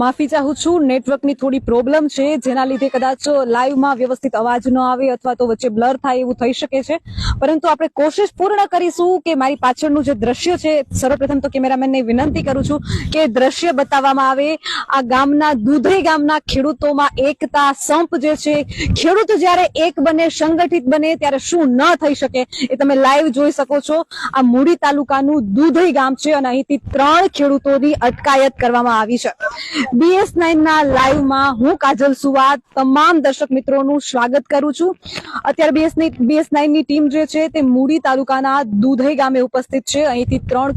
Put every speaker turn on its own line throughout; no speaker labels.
માફી ચાહું છું. નેટવર્કની થોડી પ્રોબ્લેમ છે, જેના લીધે કદાચ લાઈવમાં વ્યવસ્થિત અવાજ ન આવે અથવા તો વચ્ચે બ્લર થાય એવું થઈ શકે છે. પરંતુ આપણે કોશિશ પૂર્ણ કરીશું કે મારી પાછળનું જે દ્રશ્ય છે, સર્વપ્રથમ તો કેમેરામેનને વિનંતી કરું છું કે દ્રશ્ય બતાવવામાં આવે. આ ગામના દૂધઈ ગામના ખેડૂતોમાં એકતા સંપ જે છે, ખેડૂત જ્યારે એક બને, સંગઠિત બને, ત્યારે શું ન થઈ શકે એ તમે લાઈવ જોઈ શકો છો. આ મૂડી તાલુકાનું દૂધઈ ગામ છે અને અહીંથી ત્રણ ખેડૂતોની અટકાયત કરવામાં આવી છે. બીએસ નાઇન ના લાઈવમાં હું, કાજલ સુવાદ તમામ સ્વાગત કરું છું. અત્યારે બીએસ તાલુકાના દૂધઈ ગામે ઉપસ્થિત છે. અહીંથી ત્રણ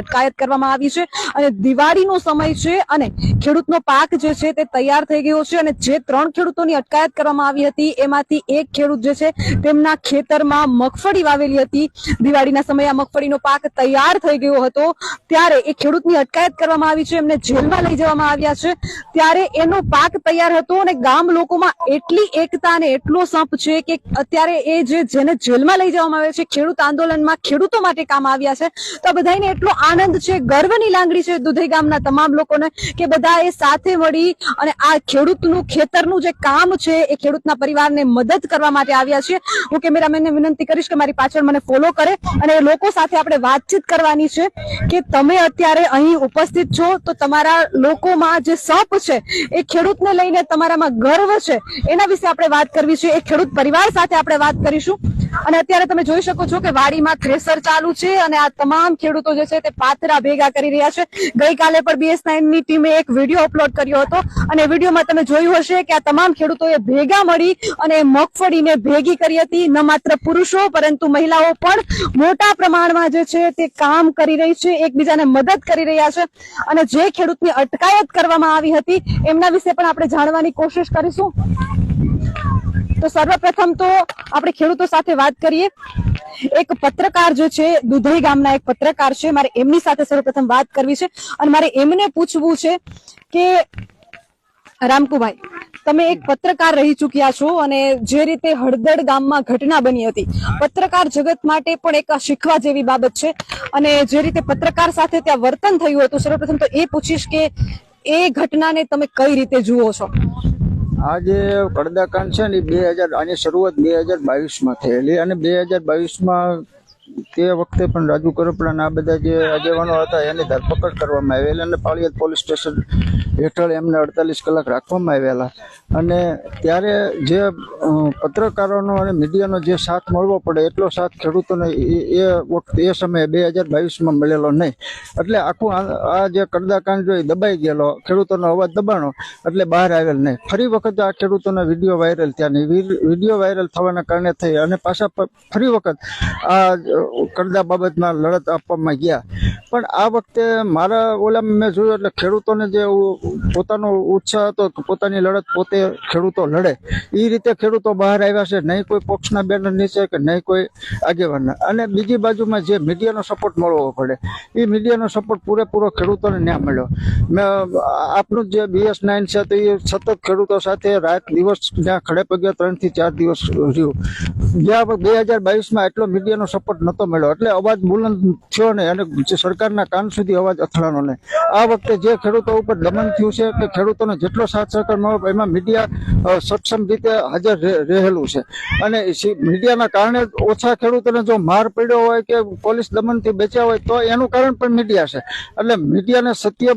અટકાયત કરવામાં આવી છે અને દિવાળીનો સમય છે અને ખેડૂતનો પાક જે છે તે તૈયાર થઈ ગયો છે અને જે ત્રણ ખેડૂતોની અટકાયત કરવામાં આવી હતી, એમાંથી એક ખેડૂત જે છે તેમના ખેતરમાં મગફળી વાવેલી હતી. દિવાળીના સમયે આ મગફળીનો પાક તૈયાર થઈ ગયો હતો. ત્યારે એ ખેડૂતની અટકાયત કરવામાં આવી છે. એમને જેલમાં લઈ જવામાં આવ્યા છે. ત્યારે એનો પાક તૈયાર હતો અને ગામ લોકોમાં એટલી એકતા અને એટલો સંપ છે કે અત્યારે એ જેને જેલમાં લઈ જવામાં આવે છે, ખેડૂત આંદોલનમાં ખેડૂતો માટે કામ આવ્યા છે. તો બધાને એટલો આનંદ છે, ગર્વની લાગણી છે દુધઈ ગામના તમામ લોકોને કે બધા એ સાથે મળી અને આ ખેડૂતનું ખેતરનું જે કામ છે, એ ખેડૂતના પરિવારને મદદ કરવા માટે આવ્યા છે. હું કેમેરામેનને વિનંતી કરીશ કે મારી પાછળ મને ફોલો કરે અને લોકો સાથે આપણે વાતચીત કરવાની છે કે તમે અત્યારે અહીં ઉપસ્થિત છો, તો તમારા લોકોમાં જે સપ છે, એ ખેડૂતને લઈને તમારામાં ગર્વ છે. એના વિશે આપણે વાત કરવી છે. એ ખેડૂત પરિવાર સાથે આપણે વાત કરીશું. અને અત્યારે તમે જોઈ શકો છો કે વાડીમાં થ્રેસર ચાલુ છે અને આ તમામ ખેડૂતો જે છે તે પાથરા ભેગા કરી રહ્યા છે. ગઈકાલે પણ બીએસની ટીમે એક વીડિયો અપલોડ કર્યો હતો અને વિડીયોમાં તમે જોયું હશે કે આ તમામ ખેડૂતોએ ભેગા મળી અને મગફળીને ભેગી કરી હતી. ન માત્ર પુરુષો, પરંતુ મહિલાઓ પણ મોટા પ્રમાણમાં જે છે તે કામ કરી રહી છે, એકબીજાને મદદ કરી રહ્યા છે અને જે ખેડૂતની અટકાયત કરવામાં આવી હતી, એમના વિશે પણ આપણે જાણવાની કોશિશ કરીશું. તો સર્વપ્રથમ તો આપણે ખેડૂતો સાથે વાત કરીએ. એક પત્રકાર જો છે, દુધઈ ગામના એક પત્રકાર છે, મારે એમની સાથે સર્વપ્રથમ વાત કરવી છે અને મારે એમને પૂછવું છે કે, રામકુભાઈ, તમે એક પત્રકાર રહી ચૂક્યા છો અને જે રીતે હળદડ ગામમાં ઘટના બની હતી. પત્રકાર જગત માટે પણ એક શીખવા જેવી બાબત છે અને જે રીતે પત્રકાર સાથે ત્યાં વર્તન થયું હતું, સર્વપ્રથમ તો એ પૂછીશ કે, એ ઘટનાને તમે કઈ રીતે જુઓ છો?
આ જે કડદાકાંડ છે ને બે હજાર, આની શરૂઆત બે હજાર બાવીસમાં થયેલી અને બે હજાર બાવીસમાં તે વખતે પણ રાજુ કરપડા આ બધા જે આગેવાનો હતા, એની ધરપકડ કરવામાં આવેલી અને પાળિયાદ પોલીસ સ્ટેશન હેઠળ એમને અડતાલીસ કલાક રાખવામાં આવેલા. અને ત્યારે જે પત્રકારોનો અને મીડિયાનો જે સાથ મળવો પડે, એટલો સાથ ખેડૂતોને એ વખતે, એ સમયે બે હજાર બાવીસમાં મળેલો નહીં. એટલે આખું આ જે કડદાકાંડ જો દબાઈ ગયેલો, ખેડૂતોનો અવાજ દબાણો, એટલે બહાર આવેલ નહીં. ફરી વખત આ ખેડૂતોના વીડિયો વાયરલ થયા નહીં. વીડિયો વાયરલ થવાના કારણે થઈ અને પાછા ફરી વખત આ કરદા બાબતમાં લડત આપવામાં ગયા. પણ આ વખતે મારા ઓલામાં મેં જોયું એટલે ખેડૂતોને જે ઉ- પોતાનો ઉત્સાહ હતો પોતાની લડત પોતે ખેડૂતો લડે. એ રીતે ખેડૂતો બહાર આવ્યા છે, નહીં કોઈ પક્ષના બેનર નીચે કે નહીં કોઈ આગેવાનના. અને બીજી બાજુમાં જે મીડિયાનો સપોર્ટ મળવો પડે એ મીડિયાનો સપોર્ટ પૂરેપૂરો ખેડૂતોને ન્યા મળ્યો. મેં આપનું જે બીએસ નાઇન છે તો એ સતત ખેડૂતો સાથે રાત દિવસ જ્યાં ખડે પગ્યા ત્રણથી ચાર દિવસ રહ્યું. જ્યાં બે હજાર બાવીસમાં એટલો મીડિયાનો સપોર્ટ નહોતો મળ્યો. એટલે અવાજ બુલંદ થયો ને અને સરકારના કાન સુધી અવાજ અથડાનો નહીં. આ વખતે જે ખેડૂતો ઉપર દમન થયું છે કે ખેડૂતોને જેટલો સાથ સહકાર મળ્યો એમાં મીડિયા સક્ષમ રીતે હાજર રહે- રહેલું છે. અને મીડિયાના કારણે ઓછા ખેડૂતોને જો માર પડ્યો હોય કે પોલીસ દમનથી બચ્યા હોય તો એનું કારણ પણ મીડિયા છે. એટલે મીડિયાને સત્ય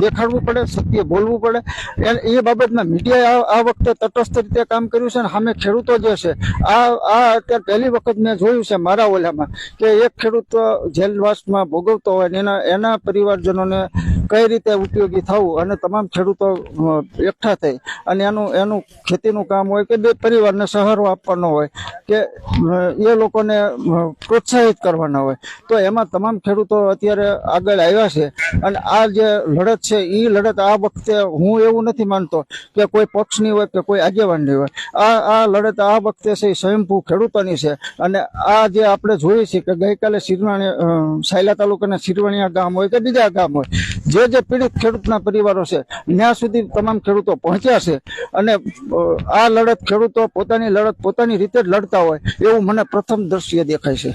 દેખાડવું પડે, સત્ય બોલવું પડે. એ- બાબતમાં મીડિયાએ આ વખતે તટસ્થ રીતે કામ કર્યું છે અને સામે ખેડૂતો જે છે, આ આ અત્યારે પહેલી વખત મેં જોયું છે મારા ઓલામાં કે એક ખેડૂત જેલવાસમાં ભોગવતો હોય એના એના પરિવારજનોને કઈ રીતે ઉપયોગી થવું અને તમામ ખેડૂતો એકઠા થઈ. અને એનું એનું ખેતીનું કામ હોય કે બે પરિવારને સહારો આપવાનો હોય કે એ લોકોને પ્રોત્સાહિત કરવાના હોય. તો એમાં તમામ ખેડૂતો અત્યારે આગળ આવ્યા છે. અને આ જે લડત છે એ લડત આ વખતે હું એવું નથી માનતો કે કોઈ પક્ષની હોય કે કોઈ આગેવાનની હોય. આ આ લડત આ વખતે છે એ સ્વયંભૂ ખેડૂતોની છે. અને આ જે આપણે જોઈએ છીએ કે ગઈકાલે શિરવાણી સાયલા તાલુકાના શિરવાણીયા ગામ હોય કે બીજા ગામ હોય જે જે પીડિત ખેડૂતના પરિવારો છે ત્યાં સુધી તમામ ખેડૂતો પહોંચ્યા છે અને આ લડત ખેડૂતો પોતાની લડત પોતાની રીતે જ લડતા હોય એવું મને પ્રથમ દ્રશ્ય દેખાય છે.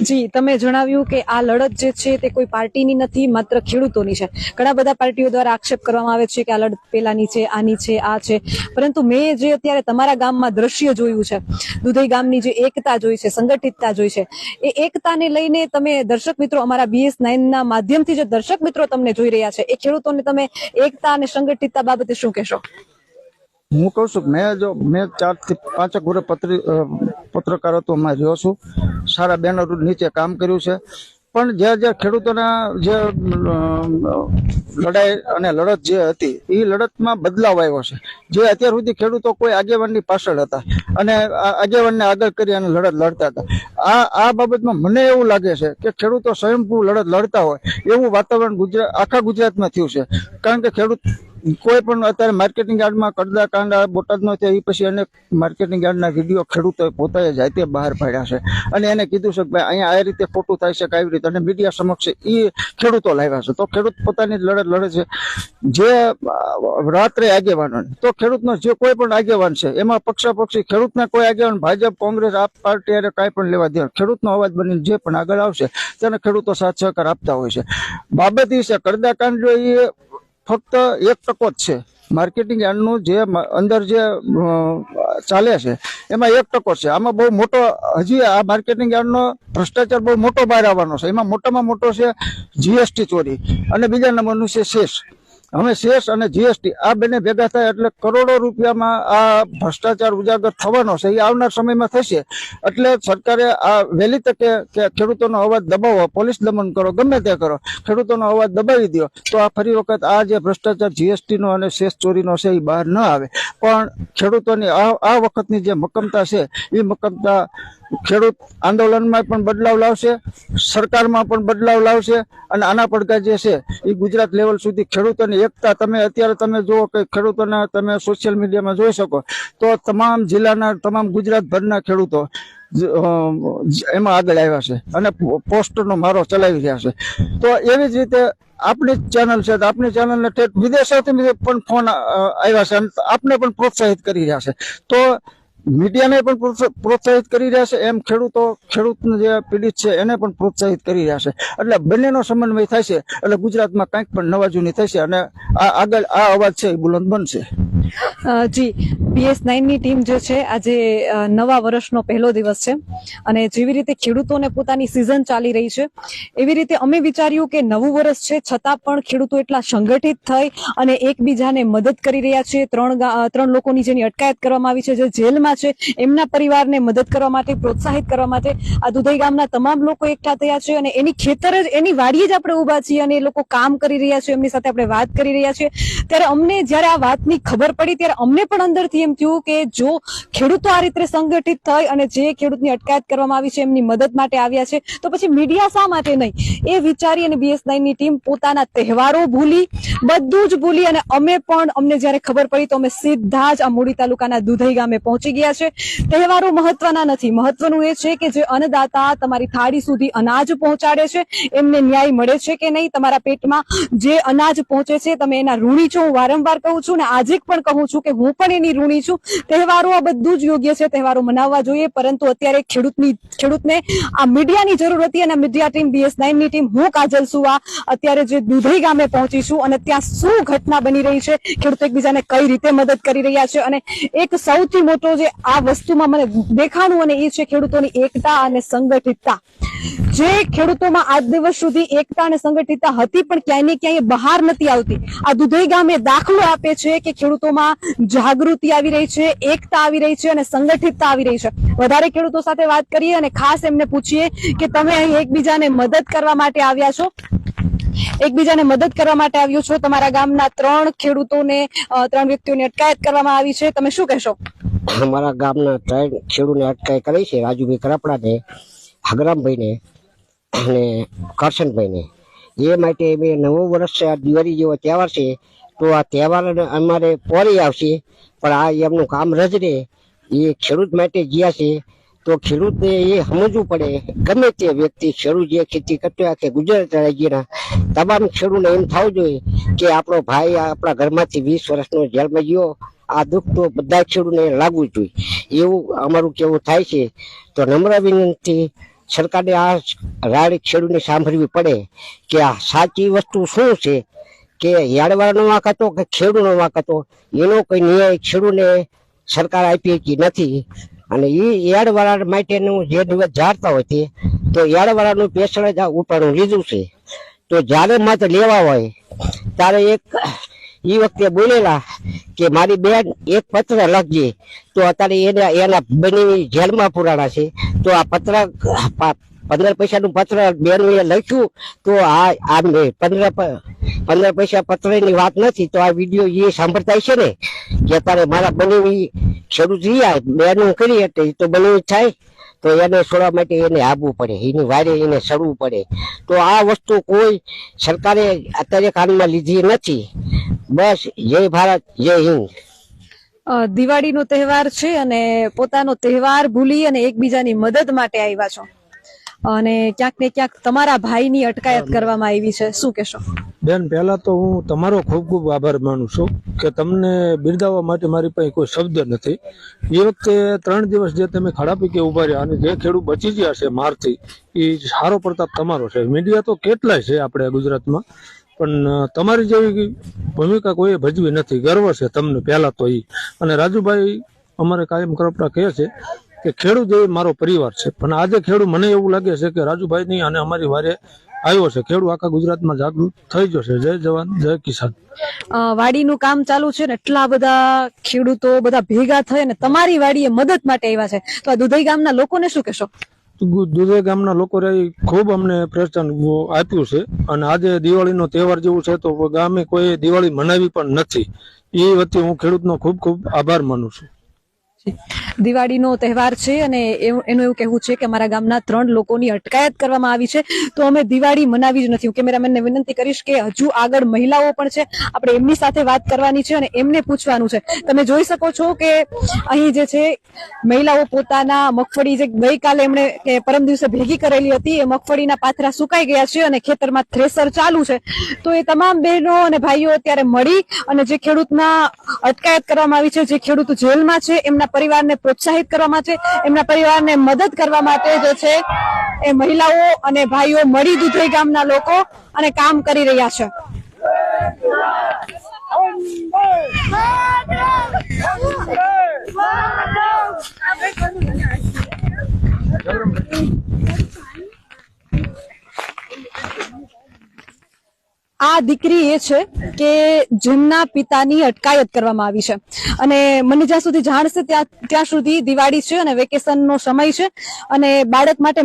જી, તમે જણાવ્યું કે આ લડત જે છે તે કોઈ પાર્ટીની નથી, માત્ર ખેડૂતોની છે. ઘણા બધા પાર્ટીઓ દ્વારા આક્ષેપ કરવામાં આવે છે કે આ લડત પેલાની છે, આની છે, આ છે. પરંતુ મેં જે અત્યારે તમારા ગામમાં દ્રશ્ય જોયું છે, દુધઈ ગામની જે એકતા જોઈ છે, સંગઠિતતા જોઈ છે, એ એકતાને લઈને તમે દર્શક મિત્રો અમારા બીએસ નાઇનના માધ્યમથી જે દર્શક મિત્રો તમને જોઈ રહ્યા છે. એ ખેડૂતોને તમે એકતા અને સંગઠિતતા બાબતે શું કહેશો?
હું કહું છું મેં જો મેં ચારથી વર્ષ પત્રી અ, પત્રકારત્વમાં રહ્યો છું. સારા બેનર નીચે કામ કર્યું છે. પણ જે જે ખેડૂતોના જે લડાઈ અને લડત જે હતી એ લડતમાં બદલાવ આવ્યો છે. જે અત્યાર સુધી ખેડૂતો કોઈ આગેવાનની પાછળ હતા અને આગેવાનને આગળ કરી અને લડત લડતા હતા. આ આ બાબતમાં મને એવું લાગે છે કે ખેડૂતો સ્વયંભૂ લડત લડતા હોય એવું વાતાવરણ ગુજરાત આખા ગુજરાતમાં થયું છે. કારણ કે ખેડૂત કોઈ પણ અત્યારે માર્કેટિંગ યાર્ડમાં કડદા, કાંડા, બોટાદનો થયા એ પછી અનેક માર્કેટિંગ યાર્ડના વીડિયો ખેડૂતોએ પોતાએ જાતે બહાર પાડ્યા છે. અને એને કીધું છે કે ભાઈ, અહીંયા આ રીતે ખોટું થાય છે કે આવી રીતે. અને મીડિયા સમક્ષ એ ખેડૂતો લાવ્યા છે. તો ખેડૂત પોતાની લડત લડે છે. જે રાત્રે આગેવાનો તો ખેડૂતનો જે કોઈ પણ આગેવાન છે, એમાં પક્ષાપક્ષી ખેડૂતના કોઈ આગેવાન, ભાજપ, કોંગ્રેસ, આપ પાર્ટી અરે કાંઈ પણ લેવા દેવા. ખેડૂતનો અવાજ બની જે પણ આગળ આવશે, તેને ખેડૂતો સાથ સહકાર આપતા હોય છે. બાબત એ છે કરદાકાંડ જો એ ફક્ત એક ટકો જ છે. માર્કેટિંગ યાર્ડનું જે અંદર જે ચાલે છે, એમાં એક ટકો છે. આમાં બહુ મોટો, હજી આ માર્કેટિંગ યાર્ડનો ભ્રષ્ટાચાર બહુ મોટો બહાર આવવાનો છે. એમાં મોટામાં મોટો છે જીએસટી ચોરી અને બીજા નંબરનું છે શેષ. હવે શેષ અને જીએસટી, આ બંને ભેગા થાય એટલે કરોડો રૂપિયામાં આ ભ્રષ્ટાચાર ઉજાગર થવાનો છે, એ આવનાર સમયમાં થશે. એટલે સરકારે આ વહેલી તકે કે ખેડૂતોનો અવાજ દબાવો, પોલીસ દમન કરો, ગમે તે કરો, ખેડૂતોનો અવાજ દબાવી દો, તો આ ફરી વખત આ જે ભ્રષ્ટાચાર, જીએસટીનો અને શેષ ચોરીનો છે, એ બહાર ન આવે. પણ ખેડૂતોની આ આ વખતની જે મક્કમતા છે, એ મક્કમતા ખેડૂત આંદોલનમાં પણ બદલાવ લાવશે, સરકારમાં પણ બદલાવ લાવશે અને આના પડકાર જે છે, એ ગુજરાત લેવલ સુધી ખેડૂતોની એકતા, તમે અત્યારે તમે જુઓ કે ખેડૂતોના તમે સોશિયલ મીડિયામાં જોઈ શકો, તો તમામ જિલ્લાના, તમામ ગુજરાતભરના ખેડૂતો એમાં આગળ આવ્યા છે અને પો- પોસ્ટરનો મારો ચલાવી રહ્યા છે. તો એવી જ રીતે આપણી ચેનલ છે આપણી ચેનલને વિદેશોથી પણ ફોન આવ્યા છે અને આપને પણ પ્રોત્સાહિત કરી રહ્યા છે. તો મીડિયાને પણ પ્રોત્સાહિત કરી રહ્યા છે. એમ ખેડૂતો ખેડૂત જે પીડિત છે, એને પણ પ્રોત્સાહિત કરી રહ્યા છે. એટલે બંનેનો સમન્વય થાય છે. એટલે ગુજરાતમાં કંઈક પણ નવાજૂની થશે અને આ આગળ આ અવાજ છે એ બુલંદ બનશે
જી બીએસની ટીમ જે છે, આજે નવા વર્ષનો પહેલો દિવસ છે અને જેવી રીતે ખેડૂતોને પોતાની સિઝન ચાલી રહી છે, એવી રીતે અમે વિચાર્યું કે નવું વર્ષ છે, છતાં પણ ખેડૂતો એટલા સંગઠિત થઈ અને એકબીજાને મદદ કરી રહ્યા છે. ત્રણ ત્રણ લોકોની જેની અટકાયત કરવામાં આવી છે, જે જેલમાં છે, એમના પરિવારને મદદ કરવા માટે, પ્રોત્સાહિત કરવા માટે આ દુધઈ ગામના તમામ લોકો એકઠા થયા છે અને એની ખેતર જ, એની વાડીએ જ આપણે ઊભા છીએ અને એ લોકો કામ કરી રહ્યા છે, એમની સાથે આપણે વાત કરી રહ્યા છીએ. ત્યારે અમને જ્યારે આ વાતની ખબર પડી ત્યારે અમને પણ અંદરથી એમ થયું કે જો ખેડૂતો આ રીતે સંગઠિત થઈ અને જે ખેડૂતની અટકાયત કરવામાં આવી છે, એમની મદદ માટે આવ્યા છે, તો પછી મીડિયા શા માટે નહીં? એ વિચારી અને બીએસની ટીમ પોતાના તહેવારો ભૂલી, બધું જ ભૂલી અને અમે પણ, અમને જ્યારે ખબર પડી તો અમે સીધા જ આ મૂડી તાલુકાના દુધઈ ગામે પહોંચી ગયા છે. તહેવારો મહત્વના નથી. મહત્વનું એ છે કે જે અન્નદાતા તમારી થાળી સુધી અનાજ પહોંચાડે છે, એમને ન્યાય મળે છે કે નહીં? તમારા પેટમાં જે અનાજ પહોંચે છે, તમે એના ઋણી છો, હું વારંવાર કહું છું ને, આજે પણ કહું છું કે હું પણ એની ઋણી છું. તહેવારો આ બધું જ યોગ્ય છે, તહેવારો મનાવવા જોઈએ, પરંતુ અત્યારે ખેડૂતની, ખેડૂતને આ મીડિયાની જરૂર હતી અને મીડિયા ટીમ બીએસની ટીમ, હું કાજલ સુવા અત્યારે જે દુધઈ ગામે પહોંચી છું અને ત્યાં શું ઘટના બની રહી છે, ખેડૂતો એકબીજાને કઈ રીતે મદદ કરી રહ્યા છે અને એક સૌથી મોટો જે આ વસ્તુમાં મને દેખાણું અને એ છે ખેડૂતોની એકતા અને સંગઠિતતા. જે ખેડૂતોમાં આજ દિવસ સુધી એકતા અને સંગઠિતતા હતી પણ ક્યાંય ને ક્યાંય બહાર નથી આવતી. આ દુધઈ ગામે દાખલો આપે છે કે ખેડૂતોમાં જાગૃતિ આવી રહી છે, એકતા આવી રહી છે અને સંગઠિતતા આવી રહી છે. વધારે ખેડૂતો સાથે વાત કરીએ અને ખાસ એમને પૂછીએ કે તમે અહીં એકબીજાને મદદ કરવા માટે આવ્યા છો? એકબીજાને મદદ કરવા માટે આવ્યો છો? તમારા ગામના ત્રણ ખેડૂતોને ત્રણ વ્યક્તિઓની અટકાયત કરવામાં આવી છે. તમે શું કહેશો?
અમારા ગામના ત્રણ ખેડૂતને અટકાયત કરી છે. રાજુભાઈ કરપડાને હગરામભાઈને અને કરશનભાઈને એ માટે અમે નવું વર્ષ દિવાળી જેવો તહેવાર છે. તો આ તહેવાર અમારે પોરી આવશે, પણ આ એમનું કામ રજરે. એ ખેડૂત માટે જ્યાં છે, તો ખેડૂતને એ સમજવું પડે, ગમે તે વ્યક્તિ ખેડૂત જે ખેતી કરતો કે ગુજરાત રાજ્યના તમામ ખેડૂતને એમ થવું જોઈએ કે આપણો ભાઈ આપણા ઘરમાંથી વીસ વર્ષનો જેલમાં ગયો આ દુઃખ તો બધા ખેડૂતને લાગવું જોઈએ. એવું અમારું કેવું થાય છે. તો નમ્ર વિનંતી સરકારને આ રાડ ખેડૂતને સાંભળવી પડે કે આ સાચી વસ્તુ શું છે? કે યાર્ડવાળાનો વાંક હતો કે ખેડૂનો વાંક હતો, એનો કોઈ ન્યાય ખેડૂને સરકાર આપી શકી નથી. અને એ યાડવાળા માટેનું જે દિવસ જાણતા હોય તે, તો યાડવાળાનું પેશણ જ ઉપાડું લીધું છે. તો જ્યારે માત્ર લેવા હોય, ત્યારે એક એ વખતે બોલેલા કે મારી બેન એક પત્ર લખજે. તો અત્યારે એના એના બની જેલમાં પુરાણા છે. તો આ પત્ર પંદર પૈસાનું પત્ર બેનએ લખ્યું. તો આ આ પંદર પંદર પૈસા પત્રની વાત નથી, તો આ વીડિયો એ સાંભળતા છે ને? કે અત્યારે મારા બનેવી શરૂ થઈ જાય બેનું કરી એટલે તો બનેવી થાય. તો એને છોડવા માટે એને આવવું પડે એની વારે એને સડવું પડે. તો આ વસ્તુ કોઈ સરકારે અત્યારે કાનમાં લીધી નથી. બસ, જય ભારત, જય હિન્દ.
દિવાળીનો તહેવાર છે અને પોતાનો તહેવાર ભૂલી અને એકબીજાની મદદ માટે આવ્યા છો. અને ક્યાંક ને ક્યાંક તમારા ભાઈની અટકાયત કરવામાં આવી છે. શું કહેશો?
બેન પહેલા તો હું તમારો ખૂબ ખૂબ આભાર માનું છું કે તમને બિરદાવવા માટે મારી પાસે કોઈ શબ્દ નથી. એ વખતે ત્રણ દિવસ જે તમે ખડા કે ઊભા રહ્યા અને જે ખેડૂત બચી ગયા છે મારથી એ સારો પ્રતાપ તમારો છે. મીડિયા તો કેટલાય છે આપણે ગુજરાતમાં પણ તમારી જેવી ભૂમિકા કોઈએ ભજવી નથી. ગર્વ છે તમને પહેલા તો એ અને રાજુભાઈ અમારે કાયમ કરપડા કહે છે કે ખેડૂત એ મારો પરિવાર છે. પણ આજે ખેડૂત મને એવું લાગે છે કે રાજુભાઈ ની અને અમારી વારે આવ્યો છે. ખેડૂત આખા ગુજરાતમાં જાગૃત થઈ ગયો છે. જય જવાન જય કિસાન.
વાડીનું કામ ચાલુ છે ને એટલા બધા ખેડૂતો બધા ભેગા થઈ અને તમારી વાડીએ મદદ માટે આવ્યા છે. તો આ દુધઈ ગામના લોકોને શું કહેશો?
દુધઈ દુધે ગામના લોકો ખૂબ અમને પ્રોત્સાહન આપ્યું છે. અને આજે દિવાળીનો તહેવાર જેવું છે તો ગામે કોઈ દિવાળી મનાવી પણ નથી. એ વચ્ચે હું ખેડૂતનો ખૂબ ખૂબ આભાર માનું છું.
દિવાળીનો તહેવાર છે અને એનું એવું કહેવું છે કે મારા ગામના ત્રણ લોકોની અટકાયત કરવામાં આવી છે. તો અમે દિવાળી મનાવી જ નથી. હું કેમેરામેનને વિનંતી કરીશ કે હજુ આગળ મહિલાઓ પણ છે. આપણે એમની સાથે વાત કરવાની છે અને એમને પૂછવાનું છે. તમે જોઈ શકો છો કે અહીં જે છે, મહિલાઓ પોતાના મગફળી જે ગઈકાલે એમણે કે પરમ દિવસે ભેગી કરેલી હતી, એ મગફળીના પાથરા સુકાઈ ગયા છે અને ખેતરમાં થ્રેસર ચાલુ છે. તો એ તમામ બહેનો અને ભાઈઓ અત્યારે મળી અને જે ખેડૂતના અટકાયત કરવામાં આવી છે, જે ખેડૂત જેલમાં છે, એમના પરિવારને પ્રોત્સાહિત કરવા માટે, એમના પરિવારને મદદ કરવા માટે જે છે, એ મહિલાઓ અને ભાઈઓ મળી દુધઈ ગામના લોકો અને કામ કરી રહ્યા છે. આ દીકરી એ છે કે જેમના પિતાની અટકાયત કરવામાં આવી છે. અને મને જ્યાં સુધી જાણશે ત્યાં ત્યાં સુધી દિવાળી છે અને વેકેશનનો સમય છે. અને બાળક માટે